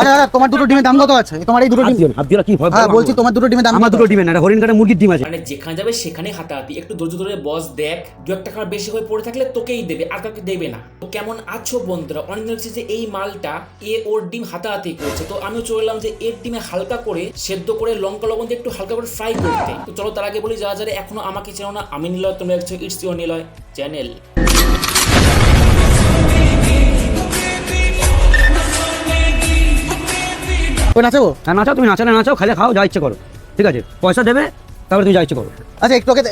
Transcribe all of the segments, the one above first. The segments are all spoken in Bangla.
আচ্ছা আচ্ছা তোমার দুটো ডিমের দাম কত আছে? তোমার এই দুটো ডিম হাত দিও কি ভয় হ্যাঁ বলছি তোমার দুটো ডিমের দাম আমার দুটো ডিম না হরিণ কাটা মুরগির ডিম আছে। মানে যেখানে যাবে সেখানে হাতাহাতি। একটু ধৈর্য ধরে বস দেখ। দু এক টাকার বেশি হয়ে পড়ে থাকলে তোকেই দেবে আর কাউকে দেবে না। তো কেমন আছো বন্ধুরা? অনেক দিন হচ্ছে যে এই মালটা এ ওর ডিম হাতাহাতি করছে। তো আমিও চলে এলাম যে এর ডিমে হালকা করে সেদ্ধ করে লঙ্কা লবণ দিয়ে একটু হালকা করে ফ্রাই করতে। তো চলো তার আগে বলি যারা যারা এখনও আমাকে চেনো না আমি নিলয় তোমরা দেখছ ইটস ইউর নিলয় চ্যানেল ওই নাচাবো হ্যাঁ নাচাও তুমি নাচালে নাচাও খাইলে খাও যা ইচ্ছে করো। ঠিক আছে? পয়সা দেবে তারপরে তুমি যা ইচ্ছে করো। আচ্ছা একটু আগে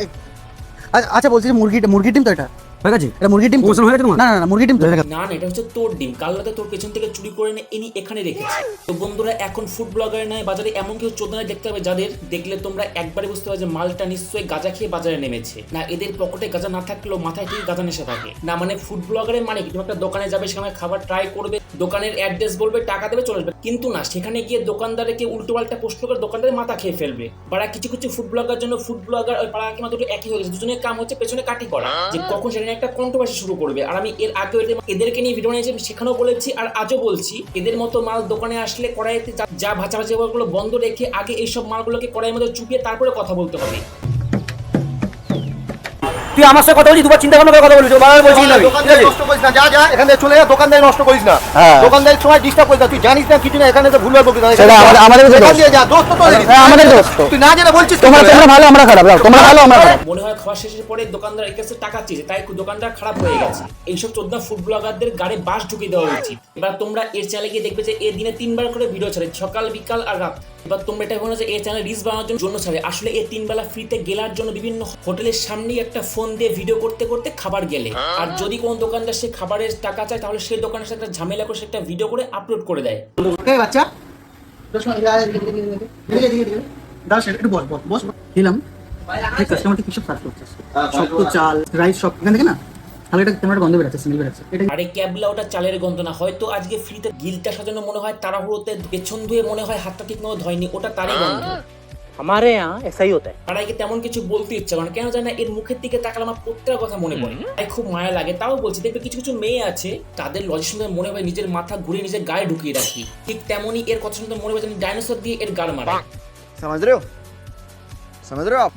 আচ্ছা, আচ্ছা বলছি যে মুরগি মুরগির ডিম তো এটা? হয়ে গেছে এটা মুরগির ডিম? প্রমোশন হয়ে গেছে তোমার? না না না মুরগির ডিম এটা না না এটা হচ্ছে তোর ডিম। কাল রাতে তোর পেছন থেকে চুরি করে এনে ইনি এখানে রেখেছে। তো বন্ধুরা এখন ফুড ব্লগার নয় বাজারে এমন কিছু চোদনা দেখতে হবে যাদের দেখলে তোমরা একবারে বুঝতে পারবে যে মালটা নিশ্চয়ই গাঁজা খেয়ে বাজারে নেমেছে। না এদের পকেটে গাঁজা না থাকলেও মাথায় ঠিক গাঁজা নেশা থাকে? না মানে ফুড ব্লগারের মানে কি? তুমি একটা দোকানে যাবে সেখানে খাবার ট্রাই করবে দোকানের অ্যাড্রেস বলবে, টাকা দেবে, চলে আসবে। কিন্তু না, সেখানে গিয়ে দোকানদারকে উল্টো পাল্টা প্রশ্ন করে দোকানদারের মাথা খেয়ে ফেলবে। বারা কিছু কিছু ফুড ব্লগার জন্য ফুড ব্লগার ওই পাড়া কিংবা দুটো একই হয়ে গেছে, দুজনের কাম হচ্ছে পেছনে কাটি করা, যে কখন সেখানে একটা কন্ট্রোভার্সি শুরু করবে। আর আমি এর আগে এদেরকে নিয়ে ভিডিও নিয়েছি সেখানেও বলেছি, আর আজও বলছি, এদের মতো মাল দোকানে আসলে কড়াইতে যা- ভাজা ভাজা বন্ধ রেখে আগে এইসব মালগুলোকে কড়াইয়ের মধ্যে চুপিয়ে তারপরে কথা বলতে হবে। তুই আমার সাথে কথা বলছিস দুবার চিন্তা ভাবনা করে কথা বলিস বারবার বলছিস না আছে নষ্ট করিস না যা যা এখান থেকে চলে যা দোকানদারি নষ্ট করিস না। হ্যাঁ। দোকানদারির সময় ডিস্টার্ব করিস না তুই জানিস না কিছু না এখানে তো ভুলভাল বকিস না। সেটা আমাদের- আমাদের তো দোষ। দিয়ে যা দোষ তো। হ্যাঁ, আমাদের দোষ। তুই না জেনে বলছিস তোমরা তোমরা ভালো আমরা খারাপ। যাও, তোমরা ভালো আমরা খারাপ। মনে হয় খাওয়া শেষের পরে দোকানদার এর কাছে টাকা চেয়েছে তাই দোকানদার খারাপ হয়ে গেছে। এইসব চোদ্দা ফুড ব্লগারদের গাড়ে বাস ঢুকিয়ে দেওয়া উচিত। এবার তোমরা এর চ্যানেলে গিয়ে দেখবে যে এ দিনে তিনবার করে ভিডিও ছাড়ে সকাল বিকাল আর রাত। এবার তোমরা এটা না যে এই চ্যানেল রিস বানানোর জন্য- ছাড়ে। আসলে এই তিন বেলা ফ্রিতে গেলার জন্য বিভিন্ন হোটেলের সামনেই একটা ফোন দিয়ে ভিডিও করতে করতে খাবার গেলে। আর যদি কোনো দোকানদার সে খাবারের টাকা চায় তাহলে সেই দোকানের সাথে একটা ঝামেলা করে সে একটা ভিডিও করে আপলোড করে দেয়। কে বাচ্চা। সেটা একটু বস বস বস দিলাম কাস্টমারকে কিসব সার্ভ করছিস? সব চাল রাইস সব। এখান থেকে না? তাহলে এটা গন্ধ বেরোচ্ছে স্মেল বেরোচ্ছে। এটা আরে ক্যাবলা ওটা চালের গন্ধ না। হয়তো আজকে ফ্রিতে গিলটা সাজানো মনে হয় তাড়াহুড়োতে পেছন ধুয়ে মনে হয় হাতটা ঠিক মতো ধয়নি ওটা তারই গন্ধ। আমারে এসাই হতে তেমন কিছু বলতে ইচ্ছে করে কেন জানা এর মুখের দিকে তাকালে আমার প্রত্যেকটা কথা মনে পড়ে। তাই খুব মায়া লাগে। তাও বলছি দেখবে কিছু কিছু মেয়ে আছে তাদের লজের সঙ্গে মনে হয় নিজের মাথা ঘুরে নিজের গায়ে ঢুকিয়ে রাখি। ঠিক তেমনই এর কথা শুনতে মনে হয় ডাইনোসর দিয়ে এর গাড় মারা। সমাজ রেও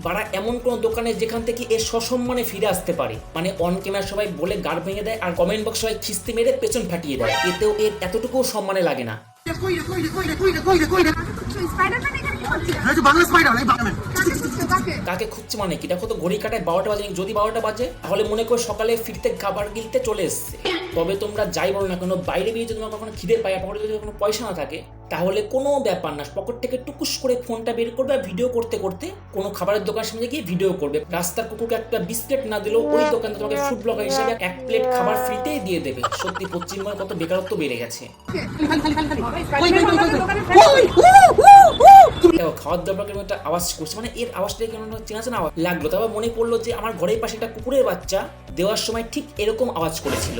বাড়া এমন কোন দোকানে যেখান থেকে এ সসম্মানে ফিরে আসতে পারে? মানে অন ক্যামেরা সবাই বলে গাড় ভেঙে দেয় আর কমেন্ট বক্স সবাই খিস্তি মেরে পেছন ফাটিয়ে দেয়। এতেও এর এতটুকুও সম্মানে লাগে না। কাকে খুঁজছো কাকে? কাকে খুঁজছে মানে কি? দেখো তো ঘড়ি কাটায় বারোটা বাজে যদি বারোটা বাজে তাহলে মনে করো সকালে ফিরতে খাবার গিলতে চলে এসছে। তবে তোমরা যাই বলো না কেন বাইরে বেরিয়ে যদি তোমার কখনো খিদে পায় আর যদি কোনো পয়সা না থাকে তাহলে কোনো ব্যাপার না, পকেট থেকে টুকুস করে ফোনটা বের করবে ভিডিও করতে করতে কোনো খাবারের দোকানের সামনে গিয়ে ভিডিও করবে। রাস্তার কুকুরকে একটা বিস্কিট না দিলেও ওই দোকানে তোমাকে ফুড ব্লগার হিসেবে এক প্লেট খাবার ফ্রিতেই দিয়ে দেবে। সত্যি পশ্চিমবঙ্গে কত বেকারত্ব বেড়ে গেছে। খাওয়ার দাবার কেমন একটা আওয়াজ করছে? মানে এর আওয়াজটা কেমন চেনা চেনা আওয়াজ লাগল? তারপর মনে পড়ল যে আমার ঘরের পাশে একটা কুকুরের বাচ্চা দেওয়ার সময় ঠিক এরকম আওয়াজ করেছিল।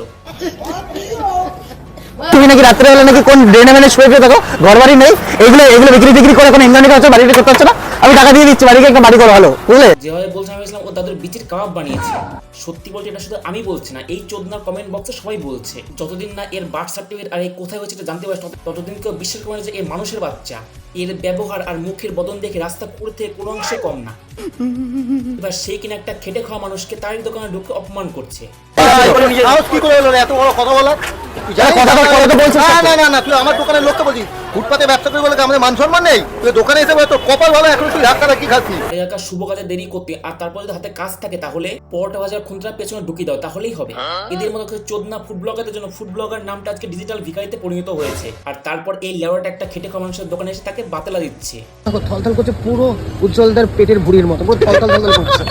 তুমি নাকি রাত্রে বেলা নাকি কোন ড্রেনে মেনে শুয়ে থাকো ঘর বাড়ি নেই এগুলো এগুলো বিক্রি টিক্রি করে কোনো ইনকাম হচ্ছে বাড়িতে করতে হচ্ছে না আমি টাকা দিয়ে দিচ্ছি বাড়িকে একটা বাড়ি করো ভালো বুঝলে যেভাবে বলছে আমি ও দাদুর বিচির কাবাব বানিয়েছে সত্যি বলতে এটা শুধু আমি বলছি না এই চোদনার কমেন্ট বক্সে সবাই বলছে যতদিন না এর বার্থ সার্টিফিকেট আর এই কোথায় হয়েছে এটা জানতে পারছি ততদিন কেউ বিশ্বাস করে যে এর মানুষের বাচ্চা এর ব্যবহার আর মুখের বদন দেখে রাস্তা কুকুর থেকে কোনো অংশে কম না এবার সেই কিনা একটা খেটে খাওয়া মানুষকে তারই দোকানে ঢুকে অপমান করছে সাহস কি করে হলো রে? এত বড় কথা বলার তুই জানিস কথা তো- কথা তো বলছিস না না না না তুই আমার দোকানের লোককে বলছিস। ফুটপাতে ব্যবসা করে বলে আমাদের মান সম্মান নেই? তুই দোকানে এসে বলে তোর কপাল ভালো এখন তুই লাখ কি খাচ্ছিস? এলাকার শুভ কাজে দেরি করতে আর তারপর যদি হাতে কাজ থাকে তাহলে পরোটা বাজার খুঁতরা পেছনে ঢুকিয়ে দাও তাহলেই হবে। এদের মতো চোদনা ফুড ব্লগারদের জন্য ফুড ব্লগার নামটা আজকে ডিজিটাল ভিকারিতে পরিণত হয়েছে। আর তারপর এই লেওয়াটা একটা খেটে খাওয়া মানুষের দোকানে এসে তাকে বাতলা দিচ্ছে। থলথল করছে পুরো উজ্জ্বলদার পেটের বুড়ির মতো পুরো থলথল থলথল করছে।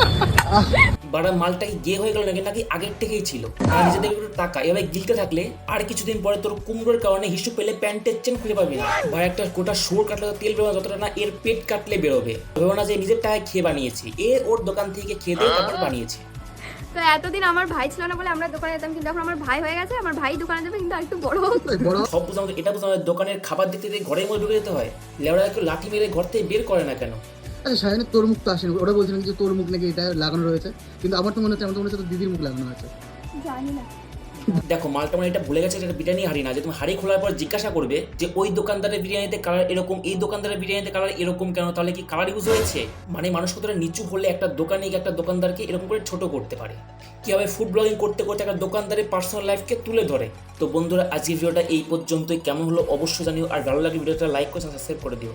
বাড়া মালটাকে গে হয়ে গেল নাকি নাকি আগের থেকেই ছিল। আর নিজেদের একটু টাকা এভাবে গিলতে থাকলে আর কিছুদিন পরে তোর কুমড়োর কারণে হিসু পেলে প্যান্টের চেন খুঁজে পাবি না। ভাই একটা গোটা সুর কাটলে তেল বেরোবে যতটা না এর পেট কাটলে বেরোবে। ভেবো না যে নিজের টাকায় খেয়ে বানিয়েছি। এ ওর দোকান থেকে খেয়ে দিয়ে তারপর বানিয়েছে। তো এতদিন আমার ভাই ছিল না বলে আমরা দোকানে যেতাম কিন্তু এখন আমার ভাই হয়ে গেছে আমার ভাই দোকানে যাবে কিন্তু একটু বড় সব বুঝলাম এটা বুঝলাম দোকানের খাবার দিতে দিতে ঘরের মধ্যে ঢুকে যেতে হয়। লেবড়া একটু লাঠি মেরে ঘর থেকে বের করে না কেন? আচ্ছা সায়নের তোর মুখ তো আসেনি। ওরা বলছিলেন যে তোর মুখ নাকি এটা লাগানো রয়েছে। কিন্তু আমার তো মনে হচ্ছে আমার তো মনে হচ্ছে দিদির মুখ লাগানো আছে জানি না। দেখো মালটা মানে এটা ভুলে গেছে যে এটা বিরিয়ানি হাড়ি না যে তুমি হাড়ি খোলার পর জিজ্ঞাসা করবে যে ওই দোকানদারের বিরিয়ানিতে কালার এরকম এই দোকানদারের বিরিয়ানিতে কালার এরকম কেন? তাহলে কি কালার ইউজ হয়েছে? মানে মানুষ কতটা নিচু হলে একটা দোকানে গিয়ে একটা দোকানদারকে এরকম করে ছোট করতে পারে। কীভাবে ফুড ব্লগিং করতে করতে একটা দোকানদারের পার্সোনাল লাইফকে তুলে ধরে? তো বন্ধুরা আজকের ভিডিওটা এই পর্যন্তই। কেমন হলো অবশ্যই জানিও আর ভালো লাগলে ভিডিওটা লাইক করে সাবস্ক্রাইব করে দিও।